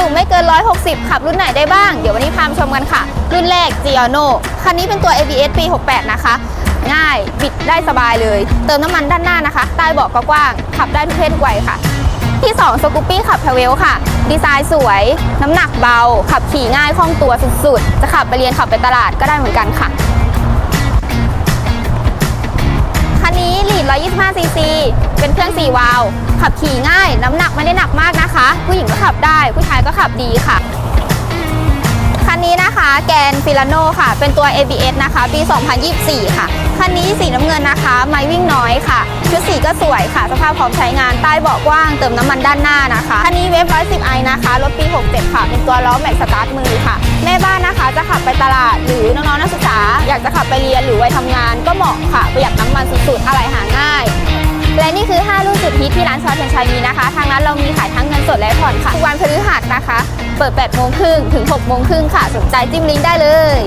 สูงไม่เกิน 160 ขับรุ่นไหนได้บ้าง เดี๋ยววันนี้พามาชมกันค่ะ รุ่นแรก g i o n o คันนี้เป็นตัว ABS ปี 68 นะคะ ง่าย บิดได้สบายเลย เติมน้ำมันด้านหน้านะคะ ใต้เบาะก็กว้าง ขับได้ทุกเพศทุกวัยค่ะ ที่2สกูปปี้ขับพาเวลค่ะ ดีไซน์สวย น้ำหนักเบา ขับขี่ง่ายคล่องตัวสุดๆ จะขับไปเรียนขับไปตลาดก็ได้เหมือนกันค่ะ 325ซีซีเป็นเครื่อง 4 วาล์วขับขี่ง่าย น้ำหนักไม่ได้หนักมากนะคะ ผู้หญิงก็ขับได้ ผู้ชายก็ขับดีค่ะ คันนี้นะคะแกนฟิลาโนค่ะ เป็นตัว ABS นะคะ ปี 2024 ค่ะ คันนี้สีน้ำเงินนะคะ ไม้วิ่งน้อยค่ะ ชุดสีก็สวยค่ะ สภาพพร้อมใช้งาน ใต้เบาะกว้าง เติมน้ำมันด้านหน้านะคะ คันนี้เวฟ110ไอนะคะ รถปี 67 ค่ะ เป็นตัวล้อแม็กสตาร์ทมือค่ะ แม่บ้านนะคะจะขับไปตลาด หรือน้องๆนักศึกษา อยากจะขับไปเรียนหรือไปทำงานก็เหมาะค่ะ ประหยัดน้ำมันสุดๆ อะไรหา และนี่คือ 5 รุ่นสุดฮิตที่ร้านซอสเทนชัยมีนะคะ ทางร้านเรามีขายทั้งเงินสดและผ่อนค่ะทุกวันพฤหัสนะคะ เปิด8โมงครึ่งถึง6โมงครึ่งค่ะ สนใจจิ้มลิงก์ได้เลย